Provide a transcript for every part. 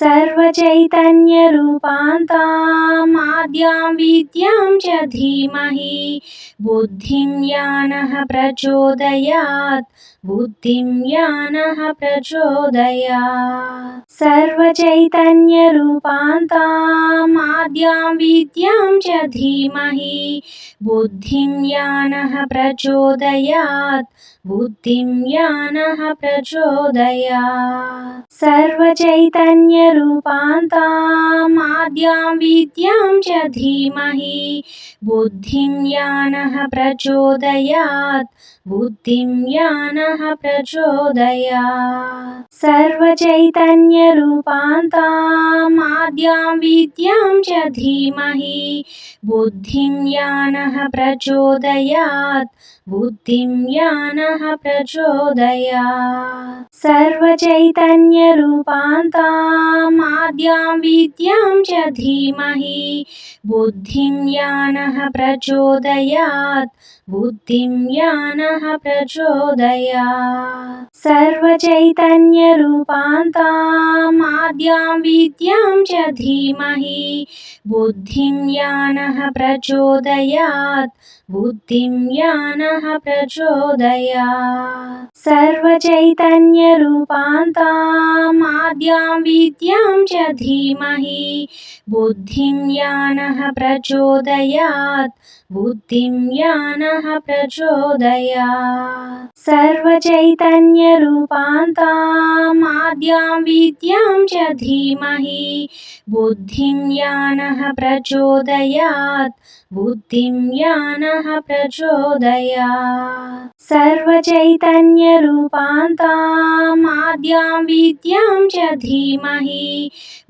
सर्वचैतन्यरूपान्तामाद्यां विद्यां च धीमहि। बुद्धिं ज्ञानः प्रचोदयात् बुद्धिं ज्ञानः प्रचोदयात्। सर्वचैतन्यरूपान्तामाद्यां विद्यां च धीमहि। बुद्धिं ज्ञानः प्रचोदयात्। बुद्धिं ज्ञानः प्रचोदयात्। सर्वचैतन्यरूपान्तामाद्यां विद्यां च धीमहि। बुद्धिं ज्ञानः प्रचोदयात् बुद्धिं ज्ञानः प्रचोदयात्। सर्वचैतन्यरूपान्तामाद्यां विद्यां च धीमहि। बुद्धिं ज्ञानः प्रचोदयात्। बुद्धिं ज्ञानः प्रचोदयात्। सर्वचैतन्यरूपान्तामाद्यां विद्यां च धीमहि। बुद्धिं ज्ञानः प्रचोदयात् बुद्धिं ज्ञानः प्रचोदयात् सर्वचैतन्यरूपान्तामाद्यां विद्यां च धीमहि। बुद्धिं ज्ञानः प्रचोदयात् बुद्धिं ज्ञानः प्रचोदयात् सर्वचैतन्यरूपान्तामाद्यां विद्यां च धीमहि। बुद्धिं ज्ञानः प्रचोदयात्। बुद्धिं ज्ञानः प्रचोदयात् सर्वचैतन्यरूपान्तामाद्यां विद्यां च धीमहि। बुद्धिं ज्ञानः प्रचोदयात्। बुद्धिं ज्ञानः प्रचोदयात् सर्वचैतन्यरूपान्तामाद्यां विद्यां च धीमहि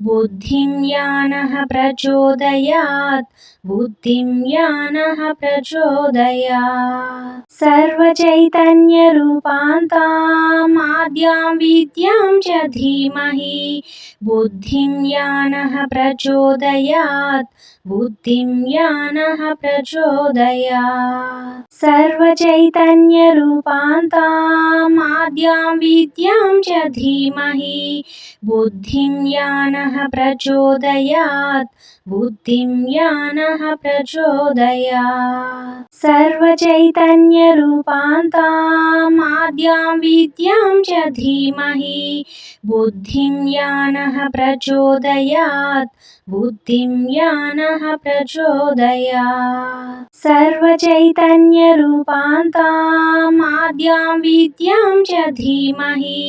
बुद्धिं ज्ञानः प्रचोदयात् बुद्धिं ज्ञानः प्रचोदयात्। सर्वचैतन्यरूपान्तामाद्यां विद्यां च धीमहि। बुद्धिं ज्ञानः प्रचोदयात्। बुद्धिं ज्ञानः प्रचोदयात्। सर्वचैतन्यरूपान्तामाद्यां विद्यां च धीमहि। बुद्धिं ज्ञानः प्रचोदयात् बुद्धिं ज्ञानः प्रचोदयात्। सर्वचैतन्यरूपान्तामाद्यां विद्यां च धीमहि। बुद्धिं ज्ञानः प्रचोदयात् बुद्धिं ज्ञानः प्रचोदयात् सर्वचैतन्यरूपान्तामाद्यां विद्यां च धीमहि।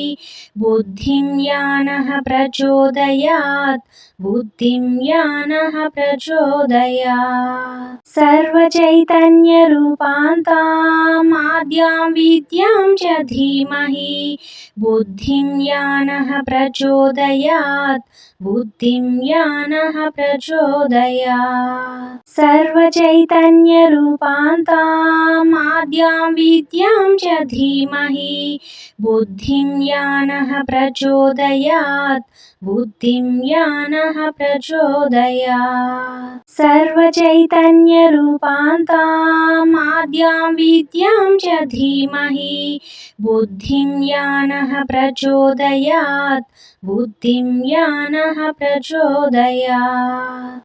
बुद्धिं ज्ञानः प्रचोदयात् बुद्धिं ज्ञानः प्रचोदयात् सर्वचैतन्यरूपान्तामाद्यां विद्यां च धीमहि। बुद्धिं ज्ञानः प्रचोदयात् बुद्धिं ज्ञानः प्रचोदयात्। सर्वचैतन्यरूपान्तामाद्यां विद्यां च धीमहि। बुद्धिं ज्ञानः प्रचोदयात्। बुद्धिं ज्ञानः प्रचोदयात्। सर्वचैतन्यरूपान्तामाद्यां विद्यां च धीमहि। बुद्धिं ज्ञानः प्रचोदयात्। बुद्धिं ज्ञानः प्रचोदयात्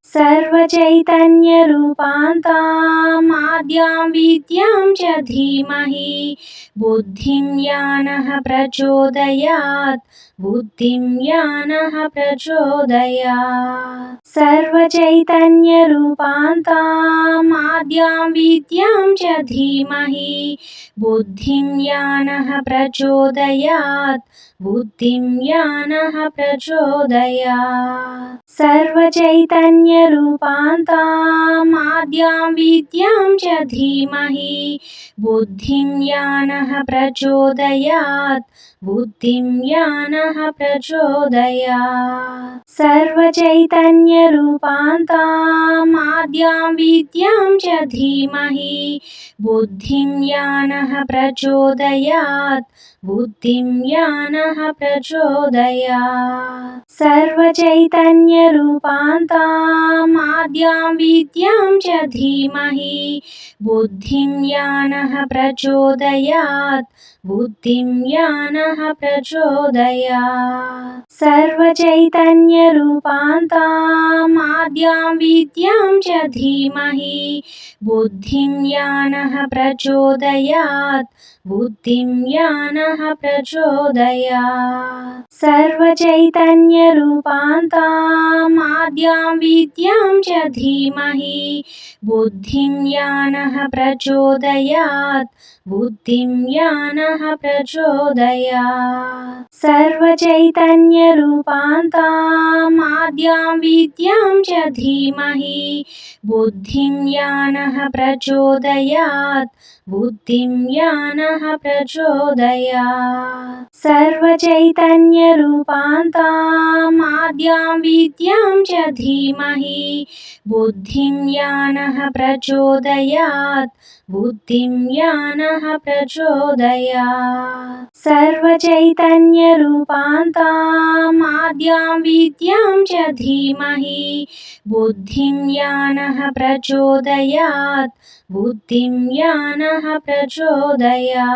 सर्वचैतन्यरूपान्तामाद्यां विद्यां च धीमहि। बुद्धिं ज्ञानः प्रचोदयात् बुद्धिं ज्ञानः प्रचोदयात्। सर्वचैतन्यरूपान्तामाद्यां विद्यां च धीमहि। बुद्धिं ज्ञानः प्रचोदयात् बुद्धिं ज्ञानः प्रचोदयात् सर्वचैतन्यरूपान्तामाद्यां विद्यां च धीमहि। बुद्धिं ज्ञानः प्रचोदयात् बुद्धिं ज्ञानः प्रचोदयात्। सर्वचैतन्यरूपान्तामाद्यां विद्यां च धीमहि। बुद्धिं ज्ञानः प्रचोदयात्। बुद्धिं ज्ञानः प्रचोदयात्। सर्वचैतन्यरूपान्तामाद्यां विद्यां च धीमहि। बुद्धिं ज्ञानः प्रचोदयात्। बुद्धिं ज्ञानः ज्ञानः प्रचोदयात् सर्वचैतन्यरूपान्तामाद्यां विद्यां च धीमहि। बुद्धिं ज्ञानः प्रचोदयात् बुद्धिं ज्ञानः प्रचोदयात्। सर्वचैतन्यरूपान्तामाद्यां विद्यां च धीमहि। बुद्धिं ज्ञानः प्रचोदयात्। बुद्धिं ज्ञानः प्रचोदयात्। सर्वचैतन्यरूपान्तामाद्यां विद्यां च धीमहि। बुद्धिं ज्ञानः प्रचोदयात्। बुद्धिं ज्ञानः प्रचोदयात्। सर्वचैतन्यरूपान्तामाद्यां विद्यां च धीमहि। बुद्धिं ज्ञानः प्रचोदयात्। बुद्धिं ज्ञानः प्रचोदयात्। सर्वचैतन्यरूपान्तामाद्यां विद्यां च धीमहि। बुद्धिं ज्ञानः प्रचोदयात्। बुद्धिं ज्ञानः प्रचोदयात्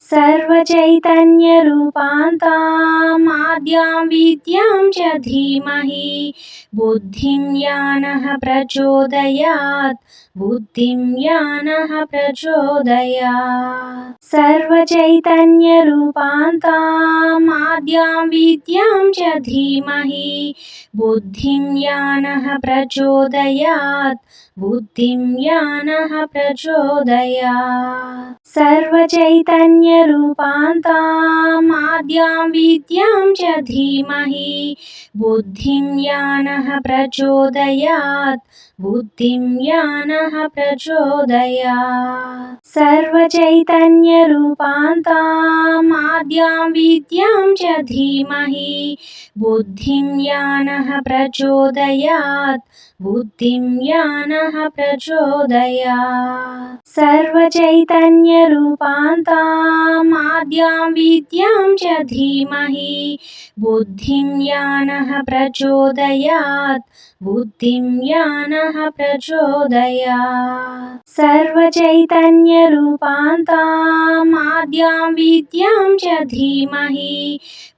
सर्वचैतन्यरूपान्तामाद्यां विद्यां च धीमहि। बुद्धिं ज्ञानः प्रचोदयात्। बुद्धिं ज्ञानः प्रचोदयात्। सर्वचैतन्यरूपान्तामाद्यां विद्यां च धीमहि। बुद्धिं ज्ञानः प्रचोदयात् बुद्धिं ज्ञानः प्रचोदयात्। सर्वचैतन्यरूपान्तामाद्यां विद्यां च धीमहि। बुद्धिं ज्ञानः प्रचोदयात् बुद्धिं ज्ञानः प्रचोदयात्। सर्वचैतन्यरूपान्तामाद्यां विद्यां च धीमहि। बुद्धिं ज्ञानः प्रचोदयात् बुद्धिं ज्ञानः प्रचोदयात् सर्वचैतन्यरूपान्तामाद्यां विद्यां च धीमहि। बुद्धिं ज्ञानः प्रचोदयात् बुद्धिं ज्ञानः प्रचोदयात् सर्वचैतन्यरूपान्तामाद्यां विद्यां च धीमहि।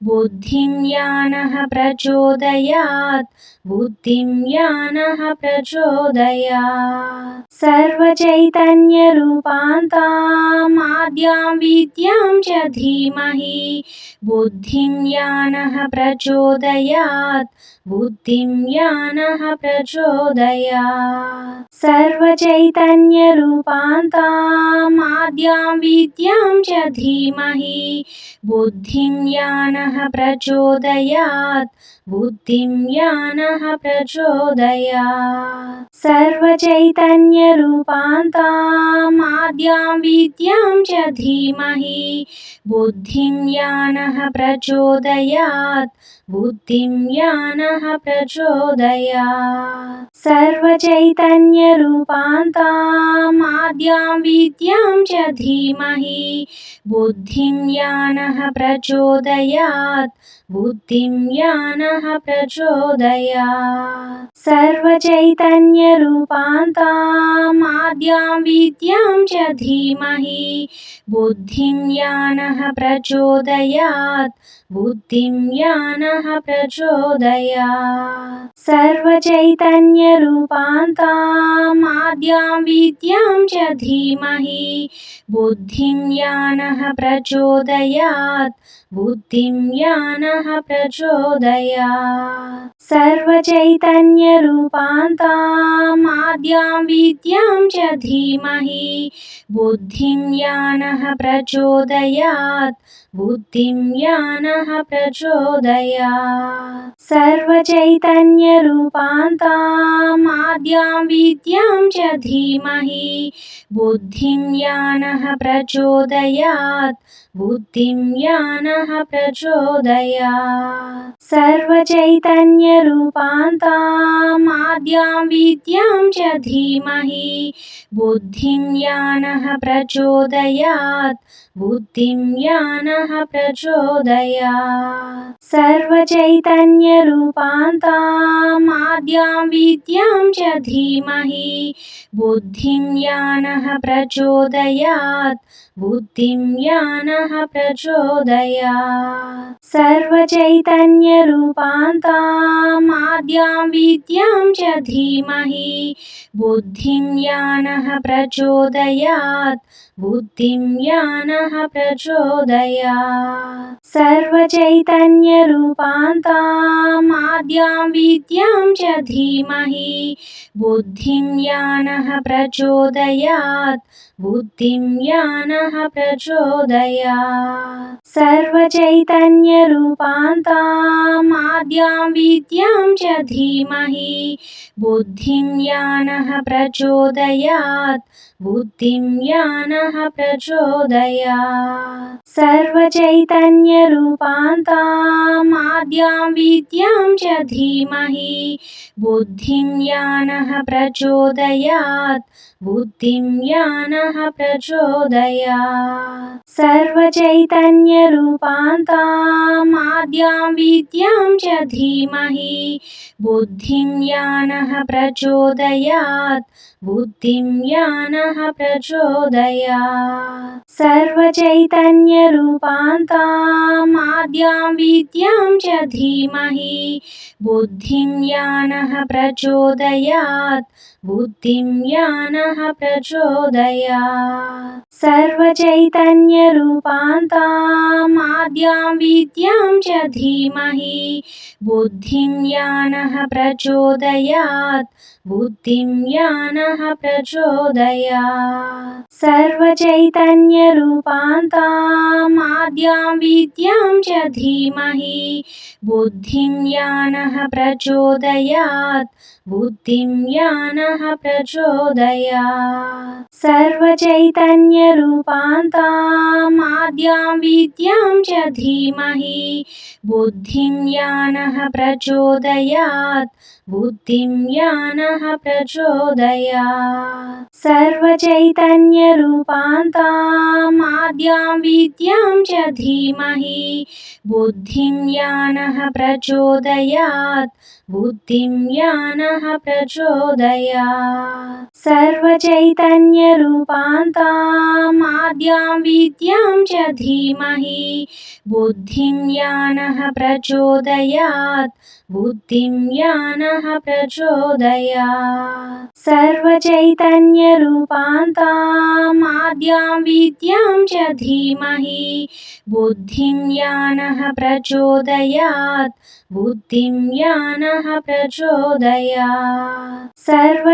बुद्धिं ज्ञानः प्रचोदयात् बुद्धिं ज्ञानः प्रचोदयात्। सर्वचैतन्यरूपान्तामाद्यां विद्यां च धीमहि। बुद्धिं ज्ञानः प्रचोदयात्। बुद्धिं ज्ञानः प्रचोदयात्। सर्वचैतन्यरूपान्तामाद्यां विद्यां च धीमहि। बुद्धिं ज्ञानः प्रचोदयात्। बुद्धिं ज्ञानः प्रचोदयात् सर्वचैतन्यरूपान्तामाद्यां विद्यां च धीमहि। बुद्धिं ज्ञानः प्रचोदयात्। बुद्धिं ज्ञानः प्रचोदयात्। सर्वचैतन्यरूपान्तामाद्यां विद्यां च धीमहि। बुद्धिं ज्ञानः प्रचोदयात् बुद्धिं ज्ञानः प्रचोदयात्। सर्वचैतन्यरूपान्तामाद्यां विद्यां च धीमहि। बुद्धिं ज्ञानः प्रचोदयात् बुद्धिं ज्ञानः प्रचोदयात् सर्वचैतन्यरूपान्तामाद्यां विद्यां च धीमहि। बुद्धिं ज्ञानः प्रचोदयात्। बुद्धिं ज्ञानः प्रचोदयात् सर्वचैतन्यरूपान्तामाद्यां विद्यां च धीमहि। बुद्धिं ज्ञानः प्रचोदयात्। बुद्धिं ज्ञानः प्रचोदयात्। सर्वचैतन्यरूपान्तामाद्यां विद्यां च धीमहि। बुद्धिं ज्ञानः प्रचोदयात्। बुद्धिं ज्ञानः प्रचोदयात्। सर्वचैतन्यरूपान्तामाद्यां विद्यां च धीमहि। बुद्धिं ज्ञानः प्रचोदयात्। बुद्धिं ज्ञानः प्रचोदयात् सर्वचैतन्यरूपान्तामाद्यां विद्यां च धीमहि। बुद्धिं ज्ञानः प्रचोदयात् बुद्धिं ज्ञानः प्रचोदयात्। सर्वचैतन्यरूपान्तामाद्यां विद्यां च धीमहि। बुद्धिं ज्ञानः प्रचोदयात् बुद्धिं ज्ञानः प्रचोदयात् सर्वचैतन्यरूपान्तामाद्यां विद्यां च धीमहि। बुद्धिं ज्ञानः प्रचोदयात्। बुद्धिं ज्ञानः प्रचोदयात्। सर्वचैतन्यरूपान्तामाद्यां विद्यां च धीमहि। बुद्धिं ज्ञानः प्रचोदयात् बुद्धिं ज्ञानः प्रचोदयात्। सर्वचैतन्यरूपान्तामाद्यां विद्यां च धीमहि। बुद्धिं ज्ञानः प्रचोदयात्। बुद्धिं ज्ञानः प्रचोदयात्। सर्वचैतन्यरूपान्तामाद्यां विद्यां च धीमहि। बुद्धिं ज्ञानः प्रचोदयात् बुद्धिं ज्ञानः प्रचोदयात् सर्वचैतन्यरूपान्तामाद्यां विद्यां च धीमहि। बुद्धिं ज्ञानः प्रचोदयात् बुद्धिं ज्ञानः प्रचोदयात्। सर्वचैतन्यरूपान्तामाद्यां विद्यां च धीमहि। बुद्धिं ज्ञानः प्रचोदयात्। बुद्धिं ज्ञानः प्रचोदयात्। सर्वचैतन्यरूपान्तामाद्यां विद्यां च धीमहि। बुद्धिं ज्ञानः प्रचोदयात्। बुद्धिं ज्ञानः प्रचोदयात्। सर्वचैतन्यरूपान्तामाद्यां विद्यां च धीमहि। बुद्धिं ज्ञानः प्रचोदयात्। बुद्धिं ज्ञानः प्रचोदयात्। सर्वचैतन्यरूपान्तामाद्यां विद्यां च धीमहि। बुद्धिं ज्ञानः प्रचोदयात्। बुद्धिं ज्ञानः प्रचोदयात् सर्वचैतन्यरूपान्तामाद्यां विद्यां च धीमहि। बुद्धिं ज्ञानः प्रचोदयात्। बुद्धिं ज्ञानः प्रचोदयात्। सर्वचैतन्यरूपान्तामाद्यां विद्यां च धीमहि। बुद्धिं ज्ञानः प्रचोदयात्। बुद्धिं ज्ञानः प्रचोदयात्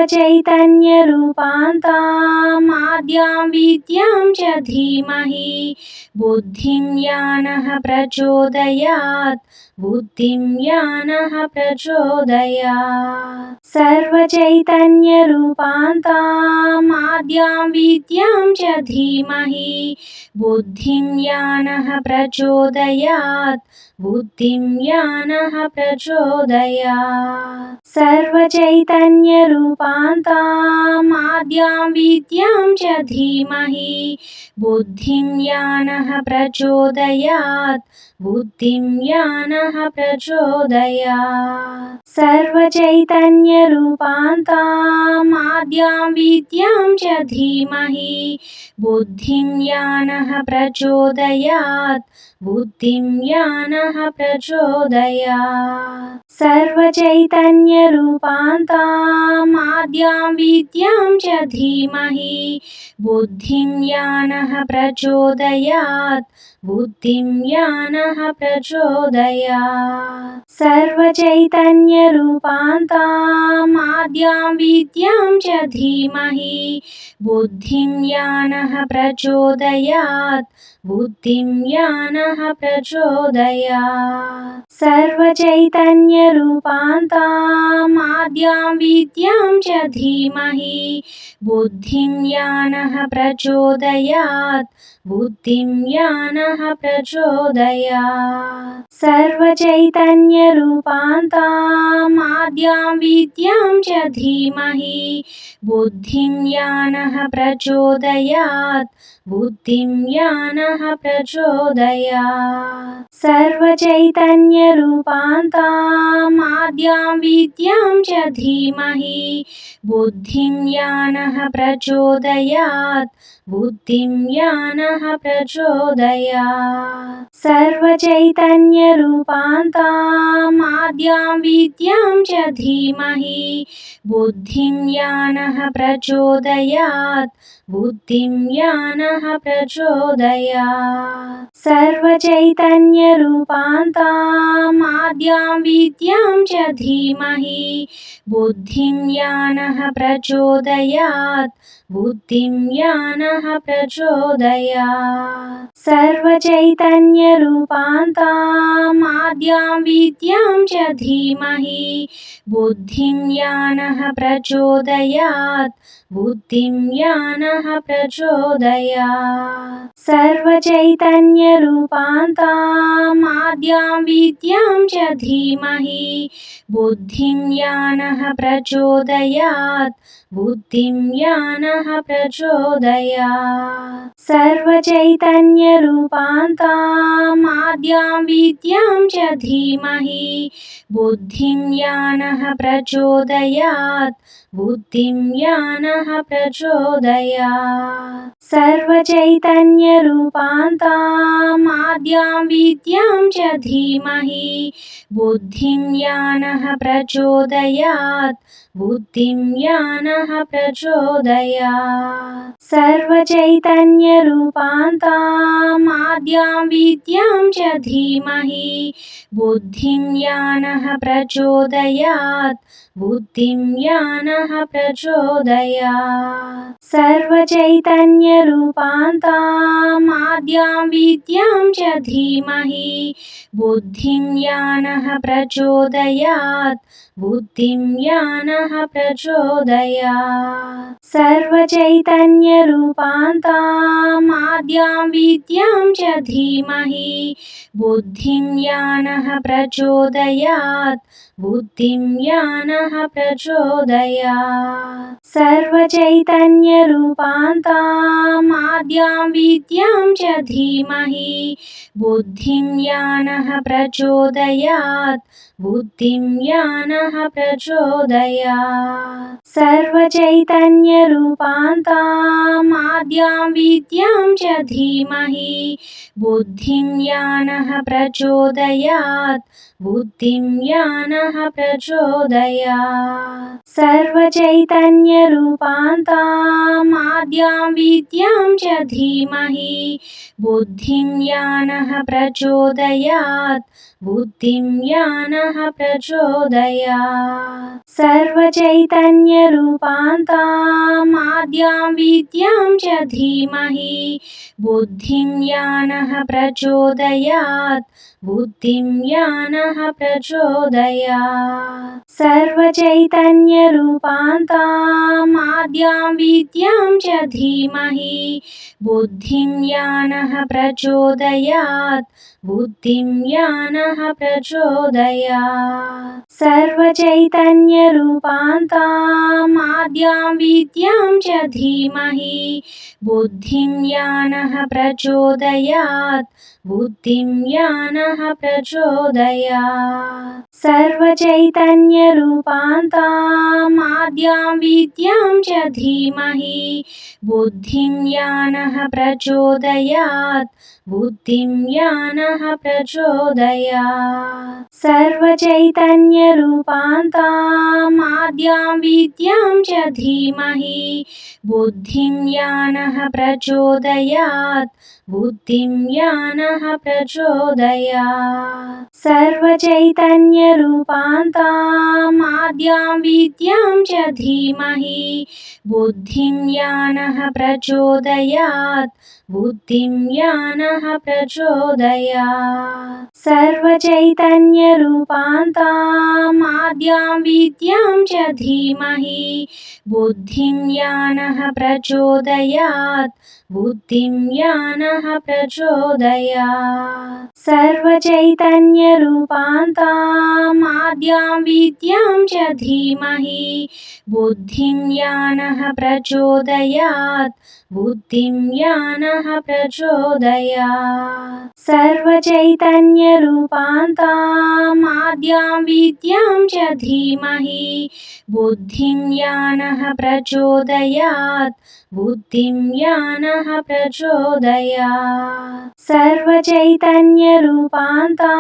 सर्वचैतन्यरूपान्तामाद्यां विद्यां च धीमहि। बुद्धिं यानः प्रचोदयात्। बुद्धिं ज्ञानः प्रचोदयात्। सर्वचैतन्यरूपान्तामाद्यां विद्यां च धीमहि। बुद्धिं ज्ञानः प्रचोदयात्। बुद्धिं ज्ञानः प्रचोदयात्। सर्वचैतन्यरूपान्तामाद्यां विद्यां च धीमहि। बुद्धिं ज्ञानः प्रचोदयात् बुद्धिं ज्ञानः प्रचोदयात् सर्वचैतन्यरूपान्तामाद्यां विद्यां च धीमहि। बुद्धिं ज्ञानः प्रचोदयात्। बुद्धिं ज्ञानः प्रचोदयात् सर्वचैतन्यरूपान्तामाद्यां विद्यां च धीमहि। बुद्धिं ज्ञानः प्रचोदयात्। बुद्धिं ज्ञानः प्रचोदयात्। सर्वचैतन्यरूपान्तामाद्यां विद्यां च धीमहि। बुद्धिं ज्ञानः प्रचोदयात् बुद्धिं ज्ञानः प्रचोदयात्। सर्वचैतन्यरूपान्तामाद्यां विद्यां च धीमहि। बुद्धिं ज्ञानः प्रचोदयात्। बुद्धिं ज्ञानः प्रचोदयात्। सर्वचैतन्यरूपान्तामाद्यां विद्यां च धीमहि। बुद्धिं ज्ञानः प्रचोदयात् बुद्धिं ज्ञानः प्रचोदयात्। सर्वचैतन्यरूपान्तामाद्यां विद्यां च धीमहि। बुद्धिं ज्ञानः प्रचोदयात्। बुद्धिं ज्ञानः प्रचोदयात्। सर्वचैतन्यरूपान्तामाद्यां विद्यां च धीमहि। बुद्धिं ज्ञानः प्रचोदयात् बुद्धिं ज्ञानः प्रचोदयात् सर्वचैतन्यरूपान्तामाद्यां विद्यां च धीमहि। बुद्धिं ज्ञानः प्रचोदयात्। बुद्धिं ज्ञानः प्रचोदयात् सर्वचैतन्यरूपान्तामाद्यां विद्यां च धीमहि। बुद्धिं ज्ञानः प्रचोदयात्। बुद्धिं ज्ञानः प्रचोदयात्। सर्वचैतन्यरूपान्तामाद्यां विद्यां च धीमहि। बुद्धिं ज्ञानः प्रचोदयात्। बुद्धिं ज्ञानः प्रचोदयात्। सर्वचैतन्यरूपान्तामाद्यां विद्यां च धीमहि। बुद्धिं ज्ञानः प्रचोदयात्। बुद्धिं ज्ञानः प्रचोदयात् सर्वचैतन्यरूपान्तामाद्यां विद्यां च धीमहि। बुद्धिं ज्ञानः प्रचोदयात्। बुद्धिं ज्ञानः प्रचोदयात्। सर्वचैतन्यरूपान्तामाद्यां विद्यां च धीमहि। बुद्धिं ज्ञानः प्रचोदयात् बुद्धिं ज्ञानः प्रचोदयात्। सर्वचैतन्यरूपान्तामाद्यां विद्यां च धीमहि। बुद्धिं ज्ञानः प्रचोदयात् बुद्धिं ज्ञानः प्रचोदयात्। सर्वचैतन्यरूपान्तामाद्यां विद्यां च धीमहि। बुद्धिं ज्ञानः प्रचोदयात्। बुद्धिं ज्ञानः प्रचोदयात्। सर्वचैतन्यरूपान्तामाद्यां विद्यां च धीमहि। बुद्धिं ज्ञानः प्रचोदयात् बुद्धिं ज्ञानः प्रचोदयात्। सर्वचैतन्यरूपान्तामाद्यां विद्यां च धीमहि। बुद्धिं ज्ञानः प्रचोदयात् बुद्धिं ज्ञानः प्रचोदयात्। सर्वचैतन्यरूपान्तामाद्यां विद्यां च धीमहि। बुद्धिं ज्ञानः प्रचोदयात्। बुद्धिं ज्ञानः प्रचोदयात्। सर्वचैतन्यरूपान्तामाद्यां विद्यां च धीमहि। बुद्धिं ज्ञानः प्रचोदयात्। बुद्धिं ज्ञानः प्रचोदयात्। सर्वचैतन्यरूपान्तामाद्यां विद्यां च धीमहि। बुद्धिं ज्ञानः प्रचोदयात्। बुद्धिं ज्ञानः प्रचोदयात्। सर्वचैतन्यरूपान्तामाद्यां विद्यां च धीमहि। बुद्धिं ज्ञानः प्रचोदयात्। बुद्धिं ज्ञानः प्रचोदयात् सर्वचैतन्यरूपान्तामाद्यां विद्यां च धीमहि। बुद्धिं ज्ञानः प्रचोदयात् बुद्धिं ज्ञानः प्रचोदयात् सर्वचैतन्यरूपान्तामाद्यां विद्यां च धीमहि। बुद्धिं ज्ञानः प्रचोदयात्। बुद्धिं ज्ञानः प्रचोदयात् सर्वचैतन्यरूपान्तामाद्यां विद्यां च धीमहि। बुद्धिं ज्ञानः प्रचोदयात् बुद्धिं ज्ञानः प्रचोदयात् सर्वचैतन्यरूपान्तामाद्यां माद्यां विद्यां च धीमहि। बुद्धिं ज्ञानः प्रचोदयात् बुद्धिं ज्ञानः प्रचोदयात् सर्वचैतन्यरूपान्ता माद्यां विद्यां च धीमहि। बुद्धिं ज्ञानः प्रचोदयात् बुद्धिं ज्ञानः प्रचोदयात्। सर्वचैतन्यरूपान्ता माद्यां विद्यां च धीमहि। बुद्धिं ज्ञानः प्रचोदयात्। बुद्धिं ज्ञानः प्रचोदयात्। सर्वचैतन्यरूपान्ता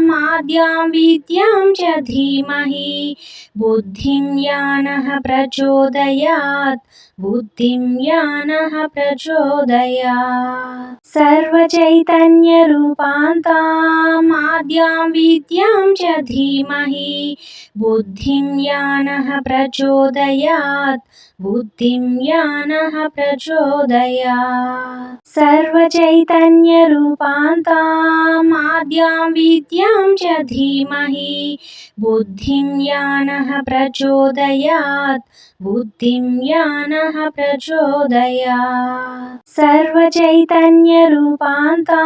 माद्यां विद्यां च धीमहि बुद्धिं ज्ञानः प्रचोदयात्। बुद्धिं ज्ञानः प्रचोदयात्। सर्वचैतन्यरूपान्ता माद्यां विद्यां च धीमहि। बुद्धिं ज्ञानः प्रचोदयात्। बुद्धिं ज्ञानः प्रचोदयात्। सर्वचैतन्यरूपान्ता माद्यां विद्यां च धीमहि। बुद्धिं ज्ञानः प्रचोदयात्। बुद्धिं ज्ञानः प्रचोदयात्। सर्वचैतन्यरूपान्ता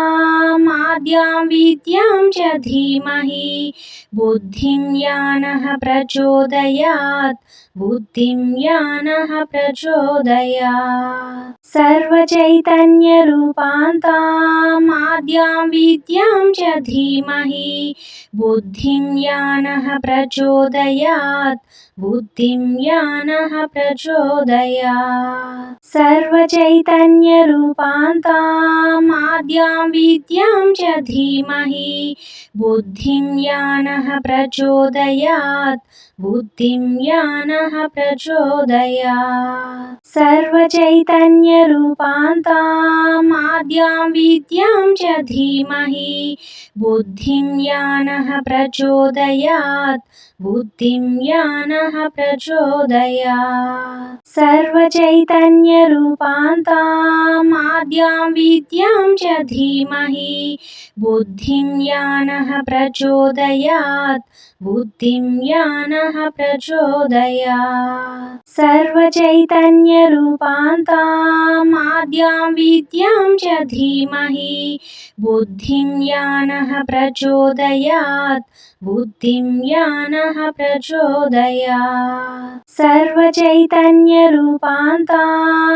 माद्यां विद्यां च धीमहि। बुद्धिं ज्ञानः प्रचोदयात् बुद्धिं ज्ञानः प्रचोदयात्। सर्वचैतन्यरूपान्ता माद्यां विद्यां च धीमहि। बुद्धिं ज्ञानः प्रचोदयात्। बुद्धिं ज्ञानः प्रचोदयात्। सर्वचैतन्यरूपान्ता माद्यां विद्यां च धीमहि। बुद्धिं ज्ञानः प्रचोदयात्। बुद्धिं ज्ञानः प्रचोदयात् सर्वचैतन्यरूपान्ता माद्यां विद्यां च धीमहि। बुद्धिं ज्ञानः प्रचोदयात्। बुद्धिं ज्ञानः प्रचोदयात्। सर्वचैतन्यरूपान्ता माद्यां विद्यां च धीमहि। बुद्धिं ज्ञानः प्रचोदयात्। बुद्धिं ज्ञानः प्रचोदयात् सर्वचैतन्यरूपान्ता माद्यां विद्यां च धीमहि। बुद्धिं ज्ञानः प्रचोदयात् बुद्धिं ज्ञानः प्रचोदयात्। सर्वचैतन्यरूपान्ता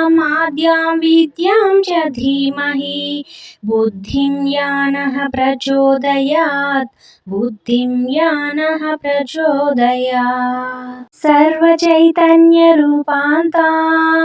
माद्यां विद्यां च धीमहि। बुद्धिं ज्ञानः प्रचोदयात् बुद्धिं ज्ञानः प्रचोदयात्। सर्वचैतन्यरूपान्ता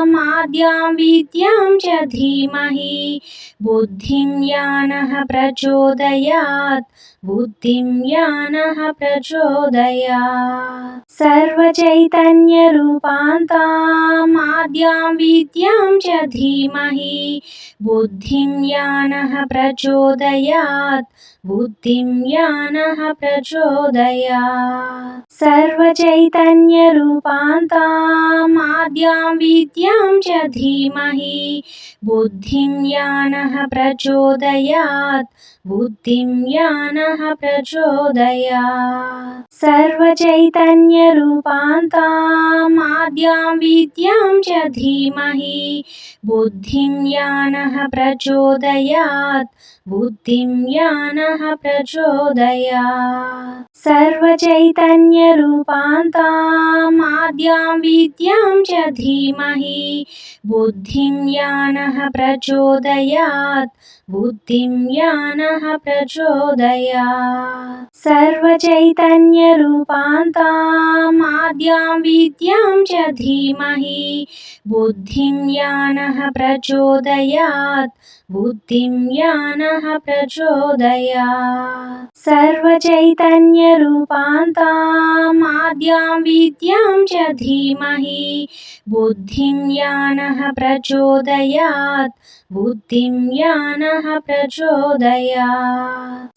माद्यां विद्यां च धीमहि। बुद्धिं ज्ञानः प्रचोदयात्। बुद्धिं ज्ञानः प्रचोदयात्। सर्वचैतन्यरूपान्ता माद्यां विद्यां च धीमहि। बुद्धिं ज्ञानः प्रचोदयात् बुद्धिं ज्ञानः प्रचोदयात्। सर्वचैतन्यरूपान्ता माद्यां विद्यां च धीमहि। बुद्धिं ज्ञानः प्रचोदयात् बुद्धिं ज्ञानः प्रचोदयात्। सर्वचैतन्यरूपान्ता माद्यां विद्यां च धीमहि। बुद्धिं ज्ञानः प्रचोदयात्। बुद्धिं ज्ञानः प्रचोदयात्। सर्वचैतन्यरूपान्ता माद्यां विद्यां च धीमहि। बुद्धिं ज्ञानः प्रचोदयात्। बुद्धिं ज्ञानः प्रचोदयात्। सर्वचैतन्यरूपान्ता माद्यां विद्यां च धीमहि। बुद्धिं ज्ञानः प्रचोदयात्। बुद्धिं ज्ञानः प्रचोदयात्। सर्वचैतन्यरूपान्ता माद्यां विद्यां च धीमहि। बुद्धिं ज्ञानः प्रचोदयात्। बुद्धिं ज्ञानः प्रचोदयात्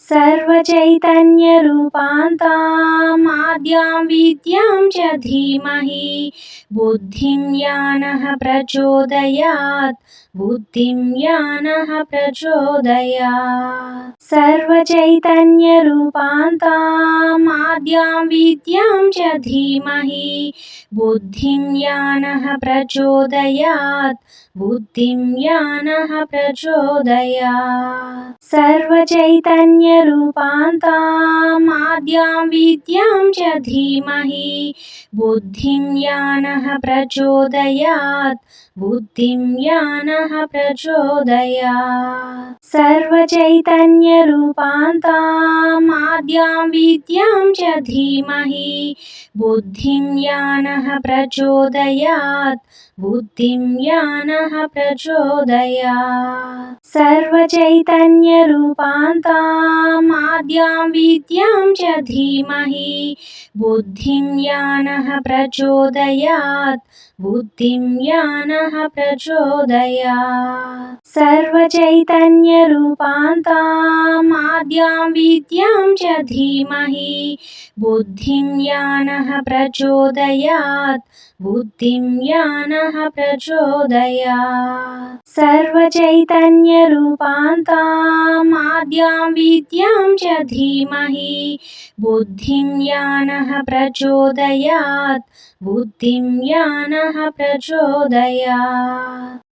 सर्वचैतन्यरूपान्तामाद्यां विद्यां च धीमहि। बुद्धिं यानः प्रचोदयात्। बुद्धिं यानः प्रचोदयात् सर्वचैतन्यरूपान्तामाद्यां विद्यां च धीमहि। बुद्धिं यानः प्रचोदयात्। बुद्धिं यानः प्रचोदयात्। सर्वचैतन्यरूपान्तामाद्यां विद्यां च धीमहि। बुद्धिं यानः प्रचोदयात् बुद्धिं यानः प्रचोदयात्। सर्वचैतन्यरूपान्तामाद्यां विद्यां च धीमहि। बुद्धिं यानः प्रचोदयात्। बुद्धिं यानः प्रचोदयात्। सर्वचैतन्यरूपान्तामाद्यां विद्यां च धीमहि। बुद्धिं यानः प्रचोदयात् बुद्धिं यानः प्रचोदयात्। सर्वचैतन्यरूपान्तामाद्यां विद्यां च धीमहि। बुद्धिं यानः प्रचोदयात् बुद्धिं यानः प्रचोदयात्। सर्वचैतन्यरूपान्तामाद्यां विद्यां च धीमहि। बुद्धिं यानः प्रचोदयात्। बुद्धिं यानः प्रचोदयात्